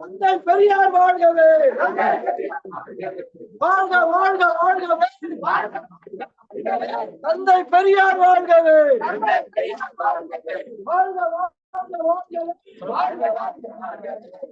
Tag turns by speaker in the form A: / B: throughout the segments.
A: தந்தை பெரியார் வாழ்கவே வாழ்க வாழ்க வாழ்கவே தந்தை பெரியார் வாழ்கவே வாழ்க வாழ்க வாழ்கவே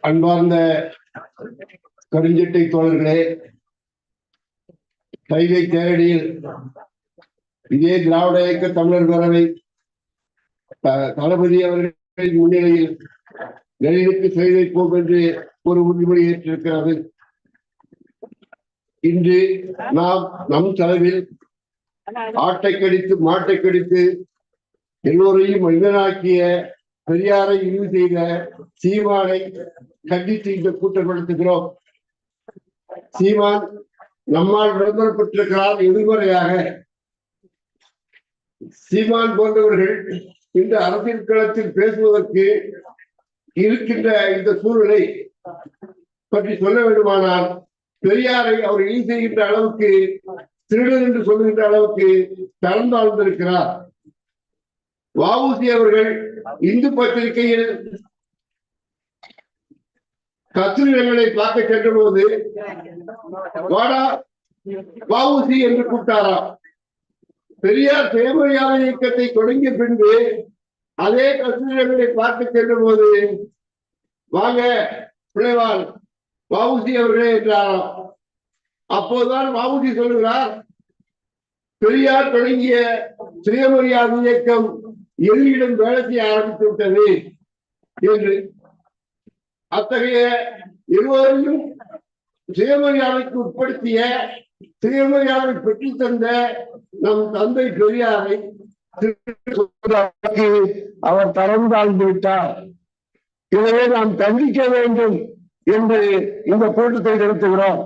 B: அன்பார்ந்த கருஞ்சட்டை தோழர்களே கைகை தேரடியில் இதே திராவிட இயக்க தமிழர் பேரவை தளபதி அவர்களின் முன்னிலையில் நெல்லுக்கு செய்தை வைப்போம் என்று ஒரு உறுதிமொழி ஏற்றிருக்கிறது. இன்று நாம் நம் தலைவில் ஆட்டை கடித்து மாட்டை கடித்து எல்லோரையும் மனிதனாக்கிய பெரியாரை இழிவு செய்த சீமானை கண்டித்து இந்த கூட்டம் நடத்துகிறோம். சீமான் நம்மால் விளம்பரம் பெற்றிருக்கிறார் எதிர்மறையாக. சீமான் போன்றவர்கள் இந்த அரசியல் களத்தில் பேசுவதற்கு இருக்கின்ற இந்த சூழ்நிலை பற்றி சொல்ல வேண்டுமானால் பெரியாரை அவர் இழி செய்கின்ற அளவுக்கு திருடன் என்று சொல்லுகின்ற அளவுக்கு தளர்ந்தாழ்ந்திருக்கிறார் தாழ்ந்திருக்கிறார் அவர்கள் இந்து பத்திரிகையில் கத்திரிடங்களை பார்க்க சென்ற போது வாடா வஉசி என்று கூப்பிட்டாராம். பெரியார் சுயமரியாதை இயக்கத்தை தொடங்கிய பின்பு அதே கத்திரிடங்களை பார்க்க சென்ற போது வாங்க பிள்ளைவாள் வாவுசி அவர்களே என்றாராம். அப்போதுதான் வாவுசி சொல்லுகிறார் பெரியார் தொடங்கிய சுயமரியாதை இயக்கம் எதிரிடம் வேலை செய்ய ஆரம்பித்து விட்டது என்று. அத்தகைய இருவரையும் சுயமரியாதைக்கு உட்படுத்திய சுயமரியாதை பெற்று தந்த நம் தந்தை பெரியாரை அவர் தரம் தாழ்ந்து விட்டார். எனவே நாம் கண்டிக்க வேண்டும். என்று இந்த கூட்டத்தை நடத்துகிறோம்.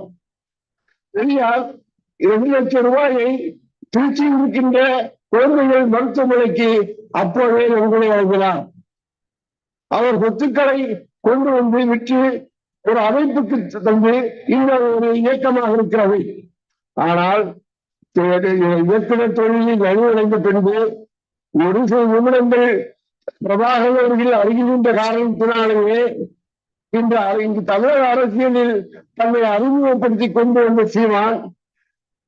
B: பெரியார் இரண்டு லட்சம் ரூபாயை திருச்சி இருக்கின்ற குழந்தைகள் மருத்துவமனைக்கு அப்போதே உங்களை வழங்கினார் அவர் சொத்துக்களை கொண்டு வந்து விற்று ஒரு அமைப்புக்கு தந்து இந்த ஒரு இயக்கமாக இருக்கிறது. ஆனால் இயக்குனர் தொழிலில் வலுவடைந்த பின்பு ஒரு சில நிமிடங்கள் பிரபாகர் அவர்கள் அறிகின்ற காரணத்தினாலேயே இன்று இங்கு தமிழக அரசியலில் தன்னை அறிமுகப்படுத்தி கொண்டு வந்த சீமான்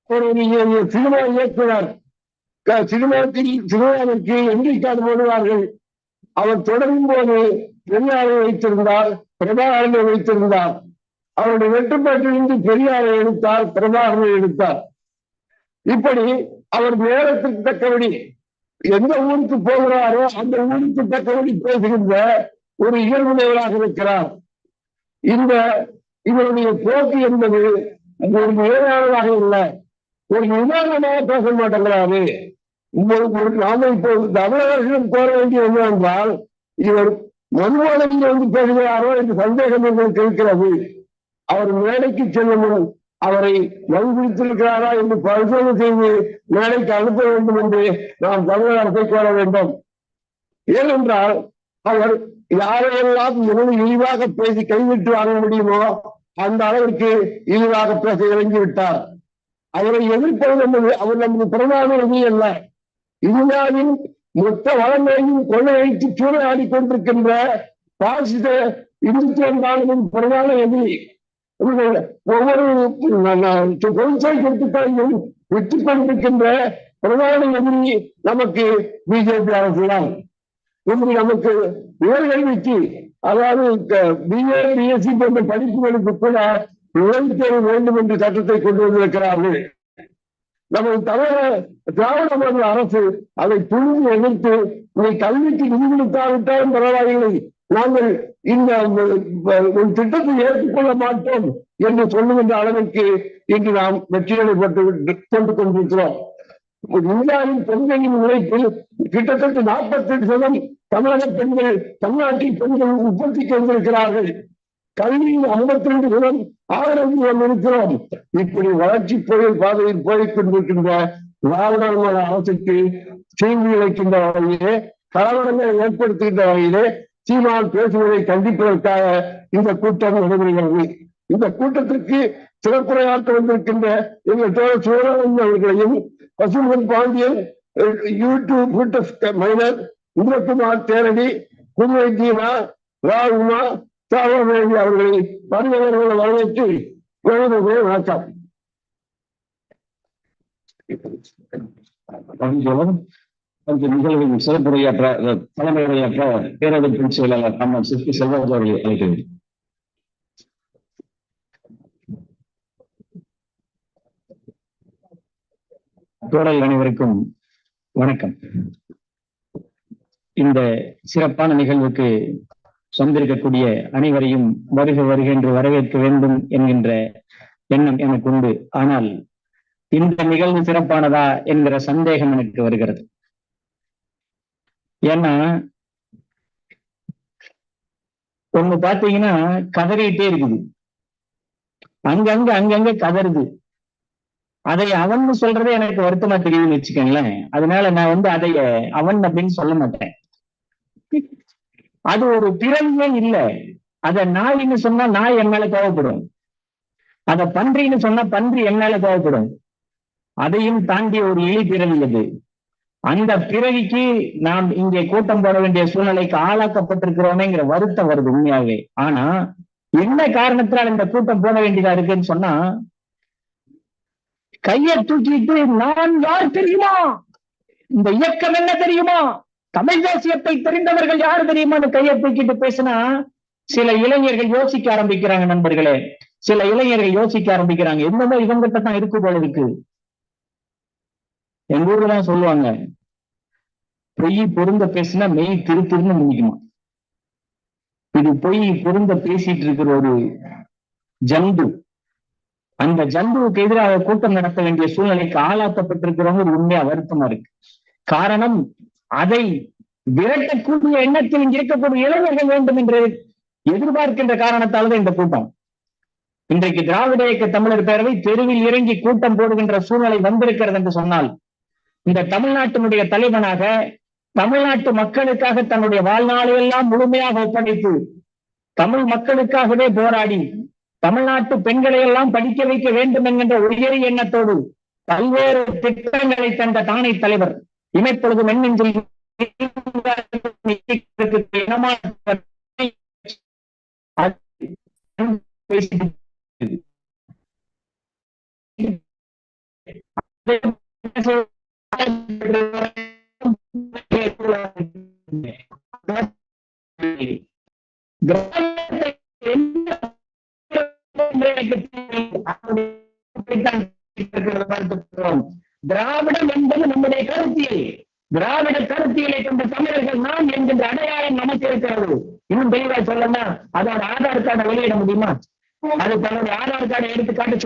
B: ஒரு சினிமா இயக்குனர். க- சினிமாத்தில் சினிமாவிற்கு என்ட்ரி கார்டு போடுவார்கள். அவர் தொடரும் போது பெரியாரை வைத்திருந்தார் பிரபாகரனை வைத்திருந்தார். அவருடைய வெட்டுப்பாட்டிலிருந்து பெரியாரை எடுத்தார் பிரபாகரனை எடுத்தார். இப்படி அவர் நேரத்துக்கு தக்கபடி எந்த ஊருக்கு போகிறாரோ அந்த ஊருக்கு தக்கபடி பேசுகின்ற ஒரு இயல்புடையவராக இருக்கிறார். இந்த இவருடைய போக்கு என்பது ஒரு நிலையானதாக இல்லை. ஒரு விமானமாக பேச மாட்டேங்கிறாரு உங்களுக்கு ஒரு நாம இப்போ தமிழகத்திலும் கோர வேண்டிய என்னவென்றால் இவர் மறுவாளையில் வந்து பேசுகிறாரோ என்று சந்தேகம் எங்களுக்கு இருக்கிறது. அவர் மேடைக்கு செல்லும் முன் அவரை மறுபிடித்திருக்கிறாரா என்று பரிசோதனை செய்து மேடைக்கு அனுப்ப வேண்டும் என்று நாம் தமிழக அரசை கோர வேண்டும். ஏனென்றால் அவர் யாரையெல்லாம் எவ்வளவு இழிவாக பேசி கைவிட்டு வாங்க முடியுமோ அந்த அளவிற்கு இழிவாக பேச இறங்கி விட்டார். அவரை எதிர்ப்பது அவர் நமது பிரதான எதிரி அல்ல. இந்தியாவின் மொத்த வளங்களையும் கொள்ளையடித்து சூறையாடி கொண்டிருக்கின்ற பாசித இந்துத்துவம் பிரதான எதிரி ஒவ்வொரு பொருட்சை சொத்துக்களையும் வெற்றி கொண்டிருக்கின்ற பிரதான எதிரி நமக்கு பிஜேபி அரசு தான் இன்று நமக்கு உயர்கல்விக்கு அதாவது பிஏ பிஎஸ்சி போன்ற படிப்புகளுக்கு கூட நுழைவுத் தேர்வு வேண்டும் என்று சட்டத்தை கொண்டு வந்திருக்கிறார்கள். நமது தமிழக திராவிட மாநில அரசு அதை துணிந்து எதிர்த்து நீ கல்விக்கு நிதி கொடுத்தாவிட்டாலும் பரவாயில்லை. நாங்கள் இந்த உன் ஒரு திட்டத்தை ஏற்றுக்கொள்ள மாட்டோம் என்று சொல்லுகின்ற அளவிற்கு இன்று நாம் வெற்றிகளை பெற்று கொண்டு கொண்டிருக்கிறோம். இந்தியாவின் பெண்களின் உழைப்பில் கிட்டத்தட்ட நாற்பத்தி எட்டு சதம் தமிழக பெண்கள் தமிழ்நாட்டில் பெண்கள் உற்பத்தி கொண்டிருக்கிறார்கள் கல்வியில் ஐம்பத்தி ரெண்டு சதம் ஆதரவு இருக்கிறோம். இப்படி வளர்ச்சி போய் பாதையில் போய்க் கொண்டிருக்கின்ற திராவிட அரசுக்கு தீங்கு இழைக்கின்ற வகையிலே கலவரங்களை ஏற்படுத்துகின்ற வகையிலே சீமான் பேசுவதை கண்டிப்பதற்காக இந்த கூட்டம் நடைபெறுகிறது. இந்த கூட்டத்திற்கு சிறப்புரையாற்ற வந்திருக்கின்ற எங்கள் தோழர் சிவராமன் அவர்களையும் பசுமன் பாண்டியன் அஹ், யூடியூப் கூட்ட மைனர் இந்திரகுமார் தேரடி புதுவை தீனா ராகுமா தாவரவேலி அவர்களை வருகிறவர்கள் வரவேற்று குழந்தைகளே வணக்கம்.
C: அந்த நிகழ்வின் சிறப்புரையாற்ற தலைமையுரையாற்ற உரையாற்ற பேரவைப்பு செயலாளர் அண்ணன் சிற்பி செல்வராஜ் அவர்களை அழைக்கிறேன். தோழல் அனைவருக்கும் வணக்கம். இந்த சிறப்பான நிகழ்வுக்கு வந்திருக்கக்கூடிய அனைவரையும் வருக வருக என்று வரவேற்க வேண்டும் என்கின்ற எண்ணம் எனக்கு உண்டு. ஆனால் இந்த நிகழ்வு சிறப்பானதா என்கிற சந்தேகம் எனக்கு வருகிறது. ஏன்னா ஒண்ணு பாத்தீங்கன்னா கதறிட்டே இருக்குது. அங்கங்க அங்கங்க கதறுது. அதை அவன் சொல்றதே எனக்கு வருத்தமா தெரியுதுன்னு வச்சுக்கோங்களேன். அதனால நான் வந்து அதை அவன் அப்படின்னு சொல்ல மாட்டேன். அது ஒரு பிறவியே இல்ல. அத நாயின்னு சொன்னா நாய் என்னால தேவைப்படும். அத பன்றின்னு சொன்னா பன்றி என்னால தேவைப்படும். அதையும் தாண்டி ஒரு இழி பிறவி அது. அந்த பிறவிக்கு நாம் இங்கே கூட்டம் போட வேண்டிய சூழ்நிலைக்கு ஆளாக்கப்பட்டிருக்கிறோமேங்கிற வருத்தம் வருது உண்மையாவே ஆனா என்ன காரணத்தினால் இந்த கூட்டம் போட வேண்டியதா இருக்குன்னு சொன்னா கையை தூக்கிட்டு நான் யார் தெரியுமா? இந்த இயக்கம் என்ன தெரியுமா? தமிழ் தேசியத்தை தெரிந்தவர்கள் யாரு தெரியுமான்னு கையை தூக்கிட்டு பேசினா சில இளைஞர்கள் யோசிக்க ஆரம்பிக்கிறாங்க நண்பர்களே. சில இளைஞர்கள் யோசிக்க ஆரம்பிக்கிறாங்க. என்னமோ இவங்கிட்ட தான் இருக்கு போல இருக்கு. எங்க ஊர்ல தான் சொல்லுவாங்க பொய் பொருந்த பேசினா மெய் திரு திருன்னு முடிக்குமா இது பொய் பொருந்த பேசிட்டு இருக்கிற ஒரு ஜந்து. அந்த ஜந்துவுக்கு எதிராக கூட்டம் நடத்த வேண்டிய சூழ்நிலைக்கு ஆளாக்கப்பட்டிருக்கிறவங்க ஒரு உண்மையா வருத்தமா இருக்கு. காரணம் அதை விரட்டக்கூடிய எண்ணத்தில் இருக்கக்கூடிய இளைஞர்கள் வேண்டும் என்று எதிர்பார்க்கின்ற காரணத்தால் தான் இந்த கூட்டம். இன்றைக்கு திராவிட இயக்க தமிழர் பேரவை தெருவில் இறங்கி கூட்டம் போடுகின்ற சூழ்நிலை வந்திருக்கிறது என்று சொன்னால் இந்த தமிழ்நாட்டினுடைய தலைவனாக தமிழ்நாட்டு மக்களுக்காக தன்னுடைய வாழ்நாளையெல்லாம் முழுமையாக ஒப்படைத்து தமிழ் மக்களுக்காகவே போராடி தமிழ்நாட்டு பெண்களை எல்லாம் படிக்க வைக்க வேண்டும் என்கின்ற உயரிய எண்ணத்தோடு பல்வேறு திட்டங்களை தந்த தானை தலைவர். இமைப்பொழுது மென்மிஞ்சில்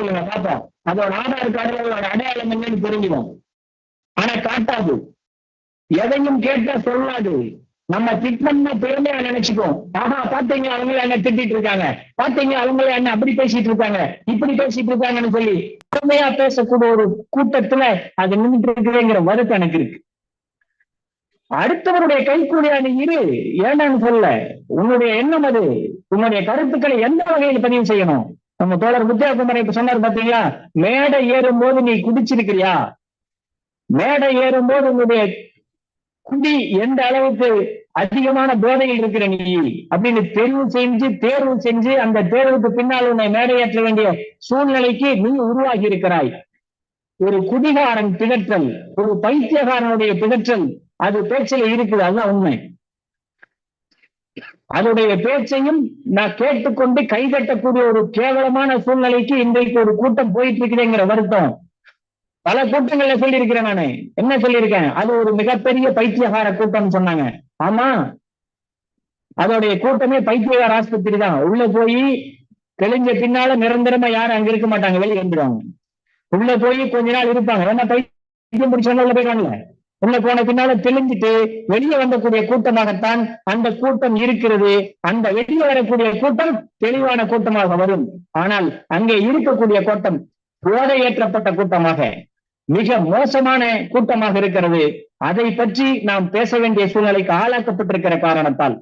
C: சொல்லுங்க பார்ப்போம் அதோட ஆதார் கார்டு அதோட அடையாளம் என்னன்னு தெரிஞ்சுக்கும் ஆனா காட்டாது. எதையும் கேட்டா சொல்லாது. நம்ம திட்டம்னா பெருமையா நினைச்சுக்கோம் ஆஹா பாத்தீங்க அவங்கள என்ன திட்டிட்டு இருக்காங்க? பாத்தீங்க அவங்கள என்ன அப்படி பேசிட்டு இருக்காங்க? இப்படி பேசிட்டு இருக்காங்கன்னு சொல்லி பெருமையா பேசக்கூடிய ஒரு கூட்டத்துல அது நின்றுட்டு இருக்குதுங்கிற வருத்தம் எனக்கு இருக்கு. அடுத்தவருடைய கைக்கூலியா நீ இரு. ஏன்னு சொல்ல உன்னுடைய எண்ணம் அது. உன்னுடைய கருத்துக்களை எந்த வகையில் பதிவு செய்யணும்? நம்ம தோழர் வித்யாகுமார் இப்ப சொன்னார் பாத்தீங்களா? மேடை ஏறும் போது நீ குடிச்சிருக்கிறியா மேடை ஏறும் போது உன்னுடைய குடி எந்த அளவுக்கு அதிகமான போதையில் இருக்கிற நீ? அப்படின்னு தெரிவு செஞ்சு தேர்வு செஞ்சு அந்த தேர்வுக்கு பின்னால் உன்னை மேடையேற்ற வேண்டிய சூழ்நிலைக்கு நீ உருவாகி இருக்கிறாய். ஒரு குடிகாரன் பிதற்றல் ஒரு பைத்தியகாரனுடைய பிதற்றல் அது பேச்சில் இருக்குது அதுதான் உண்மை. அதனுடைய பேச்சையும் நான் கேட்டுக்கொண்டு கைதட்டக்கூடிய ஒரு கேவலமான சூழ்நிலைக்கு இன்றைக்கு ஒரு கூட்டம் போயிட்டு இருக்கிறேங்கிற வருத்தம். பல கூட்டங்கள்ல சொல்லியிருக்கிறேன் நானு. என்ன சொல்லியிருக்கேன்? அது ஒரு மிகப்பெரிய பைத்தியகார கூட்டம் சொன்னாங்க. ஆமா. அதோடைய கூட்டமே பைத்தியகார ஆஸ்பத்திரி தான். உள்ள போய் தெளிஞ்ச பின்னால நிரந்தரமா யாரும் அங்க இருக்க மாட்டாங்க. வெளியே வந்துடுவாங்க உள்ள போய் கொஞ்ச நாள் இருப்பாங்க. ஏன்னா பைத்தியம் பிடிச்சவங்க உள்ள போயிடுவாங்கல்ல. உள்ள போன பின்னால தெளிஞ்சிட்டு வெளியே வந்தக்கூடிய கூட்டமாகத்தான் அந்த கூட்டம் இருக்கிறது. அந்த வெளியே வரக்கூடிய கூட்டம் தெளிவான கூட்டமாக வரும். ஆனால் அங்கே இருக்கக்கூடிய கூட்டம் போதையேற்றப்பட்ட கூட்டமாக மிக மோசமான கூட்டமாக இருக்கிறது. அதை பற்றி நாம் பேச வேண்டிய சூழ்நிலைக்கு ஆளாக்கப்பட்டிருக்கிற காரணத்தால்.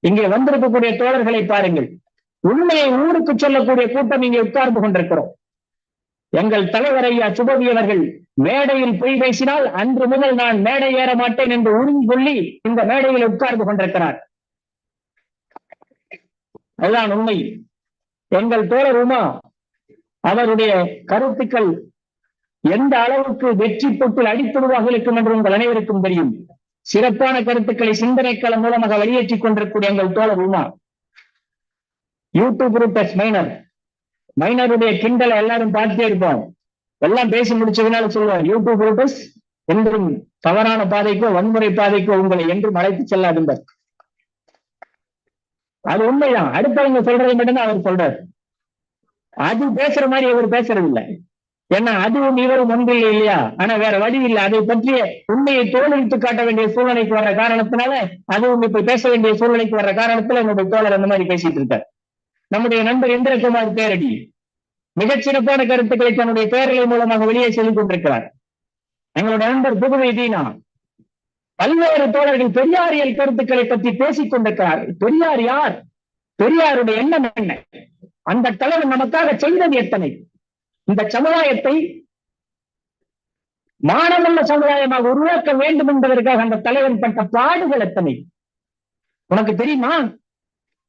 C: இங்கே வந்திருக்கக்கூடிய தோழர்களை பாருங்கள். உண்மையை ஊருக்கு சொல்லக்கூடிய கூட்டம் இங்கே உட்கார்ந்து கொண்டிருக்கிறோம். எங்கள் தலைவர் ஐயா சுபவி அவர்கள் மேடையில் பொய் பேசினால் அன்று முதல் நான் மேடை ஏற மாட்டேன் என்று உறுதி கொள்ளி இந்த மேடையில் உட்கார்ந்து கொண்டிருக்கிறார். அதுதான் உண்மை. எங்கள் தோழர் உமா அவருடைய கருத்துக்கள் எந்த அளவுக்கு வெற்றி பொட்டில் அடித்துடுவாக இருக்கும் என்று உங்கள் அனைவருக்கும் தெரியும். சிறப்பான கருத்துக்களை சிந்தனைக்களம் மூலமாக வெளியேற்றிக் கொண்டிருக்கூடிய எங்கள் தோழர் உமா. YouTube roots minor. மைனருடைய கிண்டலை எல்லாரும் பார்த்தே இருப்போம். எல்லாம் பேசி முடிச்சதுனால சொல்லுவோம் யூடியூப் ரூட்டஸ் என்றும் தவறான பாதைக்கோ வன்முறை பாதைக்கோ உங்களை என்றும் அழைத்து செல்லாதுங்க அது உண்மைதான். அடுத்தவங்க சொல்றதை மட்டும்தான் அவர் சொல்றாரு. அது பேசுற மாதிரி அவர் பேசுறது இல்ல ஏன்னா அதுவும் இவரும் ஒன்றில்லை இல்லையா? ஆனா வேற வழி இல்லை. அதை பற்றிய உண்மையை தோலெடுத்து காட்ட வேண்டிய சூழ்நிலைக்கு வர்ற காரணத்தினால அதுவும் இப்ப பேச வேண்டிய சூழ்நிலைக்கு வர்ற காரணத்துல என்னுடைய தோழர் அந்த மாதிரி பேசிட்டு இருக்கார். நம்முடைய நண்பர் இந்திரகுமார் பேரடி. மிகச்சிறப்பான கருத்துக்களை தன்னுடைய பேரலை மூலமாக வெளியே சொல்லிக் கொண்டிருக்கிறார். எங்களுடைய நண்பர் புதுவை தீனா பல்வேறு தோழர்கள் பெரியாரியல் கருத்துக்களை பற்றி பேசிக் கொண்டிருக்கிறார். பெரியார் யார்? பெரியாருடைய எண்ணம் என்ன? அந்த தலைவர் நமக்காக செய்தது எத்தனை? இந்த சமுதாயத்தை மானமுள்ள சமுதாயமாக உருவாக்க வேண்டும் என்பதற்காக அந்த தலைவன் பட்ட பாடுகள் எத்தனை? உனக்கு தெரியுமா?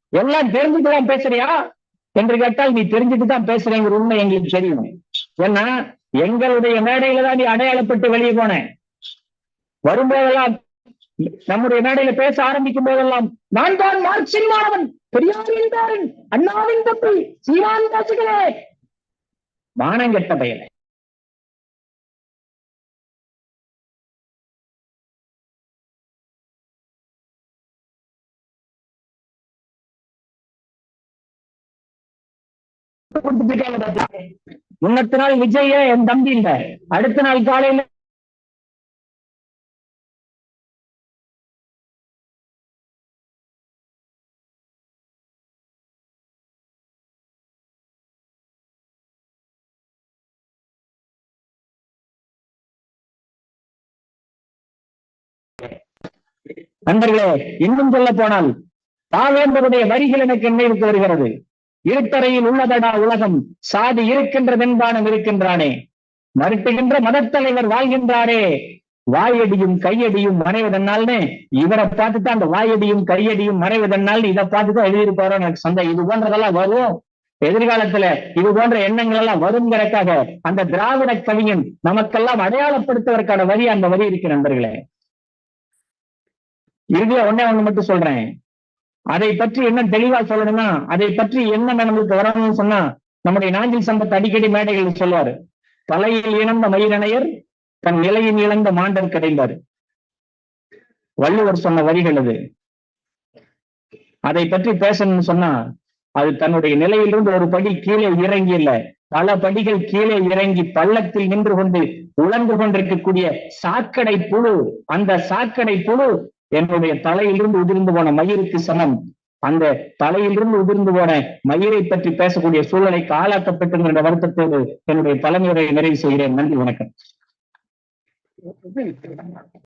C: எல்லாம் தெரிஞ்சுக்கலாம் பேசுறியா? என்று கேட்டால் நீ தெரிஞ்சுட்டு தான் பேசுறேங்கிற உண்மை எங்களுக்கு தெரியும். ஏன்னா எங்களுடைய மேடையில தான் நீ அடையாளப்பட்டு வெளியே போன. வரும்போதெல்லாம் நம்முடைய மேடையில பேச ஆரம்பிக்கும் போதெல்லாம் நான் தான் மார்க்சின் மாணவன் பெரியாரின் அண்ணாவின் தம்பி சீமான் பேசுகிறேன் மானங்கெட்ட பயலை. முன்னத்து நாள் விஜய என் தம்பி இல்ல அடுத்த நாள் காலையில நண்பர்களே இன்னும் சொல்ல போனால் பாவேந்தருடைய வரிகள் எனக்கு நினைவுக்கு வருகிறது. இருட்டறையில் உள்ளதடா உலகம்? சாதி இருக்கின்றதென்பானம் இருக்கின்றானே. மறுட்டுகின்ற மதத்தலைவர் வாழ்கின்றாரே. வாயடியும் கையடியும் மறைவதனால்னு இவரை பார்த்துட்டு அந்த வாயடியும் கையடியும் மறைவதனால் இதை பார்த்துதான் எழுதியிருப்பாரோ எனக்கு சந்தை இது போன்றதெல்லாம் வரும். எதிர்காலத்துல இது போன்ற எண்ணங்கள் எல்லாம் வருங்கிறக்காக அந்த திராவிட கவிஞன் நமக்கெல்லாம் அடையாளப்படுத்துவதற்கான வரி அந்த வரி இருக்கு நண்பர்களே. இறுதியா ஒன்னே ஒண்ணு மட்டும் சொல்றேன். அதை பற்றி என்ன தெளிவா சொல்லணும்னா அதை பற்றி என்ன நம்மளுக்கு வரணும்னு சொன்னா நம்முடைய நாஞ்சில் சம்பத் அடிக்கடி மேடைகள் சொல்லுவாரு தலையில் இழந்த மயிரணையர் தன் நிலையின் இழந்த மாண்டர் கிடைந்தார். வள்ளுவர் சொன்ன வரிகள் அது. அதை பற்றி பேசணும்னு சொன்னா அது தன்னுடைய நிலையிலிருந்து ஒரு படி கீழே இறங்கி இல்லை. பல படிகள் கீழே இறங்கி பள்ளத்தில் நின்று கொண்டு உழந்து கொண்டிருக்கக்கூடிய சாக்கடை புழு அந்த சாக்கடை புழு என்னுடைய தலையிலிருந்து உதிர்ந்து போன மயிருக்கு சமம். அந்த தலையிலிருந்து உதிர்ந்து போன மயிரை பற்றி பேசக்கூடிய சூழ்நிலைக்கு ஆளாக்கப்பட்டிருக்கிற என்ற வருத்தத்தோடு என்னுடைய தலைமுறையை நிறைவு செய்கிறேன். நன்றி வணக்கம்.